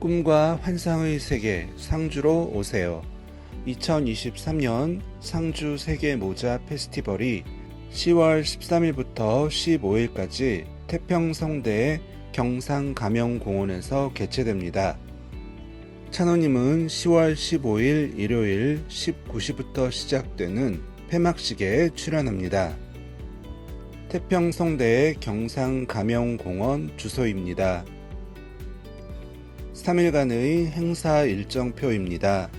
꿈과 환상의 세계 상주로 오세요. 2023년 상주 세계 모자 페스티벌이 10월 13일부터 15일까지 태평성대 경상가명공원에서 개최됩니다. 찬호님은 10월 15일 일요일 19시부터 시작되는 폐막식에 출연합니다. 태평성대 경상가명공원 주소입니다. 3일간의 행사 일정표입니다.